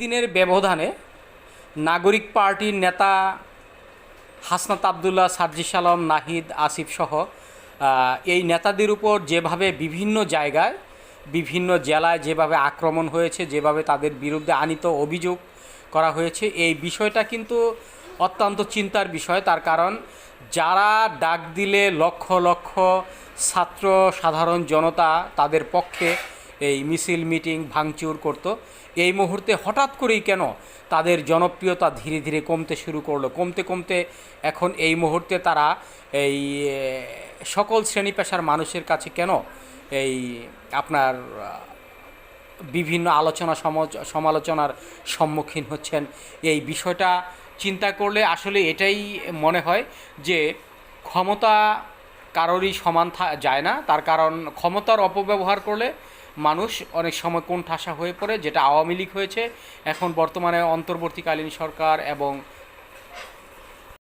কয়েকদিনের ব্যবধানে নাগরিক পার্টির নেতা হাসনাত আবদুল্লাহ সার্জিস আলম নাহিদ, আসিফ সহ এই নেতাদের উপর যেভাবে বিভিন্ন জায়গায়, বিভিন্ন জেলায় যেভাবে আক্রমণ হয়েছে, যেভাবে তাদের বিরুদ্ধে আনিত অভিযোগ করা হয়েছে, এই বিষয়টা কিন্তু অত্যন্ত চিন্তার বিষয়। তার কারণ যারা ডাক দিলে লক্ষ লক্ষ ছাত্র সাধারণ জনতা তাদের পক্ষে এই মিছিল মিটিং ভাঙচুর করত। এই মুহূর্তে হঠাৎ করেই কেন তাদের জনপ্রিয়তা ধীরে ধীরে কমতে শুরু করল। কমতে কমতে এখন এই মুহূর্তে তারা এই সকল শ্রেণি পেশার মানুষের কাছে কেন এই আপনার বিভিন্ন আলোচনা সমালোচনার সম্মুখীন হচ্ছেন। এই বিষয়টা চিন্তা করলে আসলে এটাই মনে হয় যে ক্ষমতা কারোরই সমান যায় না। তার কারণ ক্ষমতার অপব্যবহার করলে মানুষ অনেক সময় কোণঠাসা হয়ে পড়ে, যেটা আওয়ামী লীগ হয়েছে। এখন বর্তমানে অন্তর্বর্তীকালীন সরকার এবং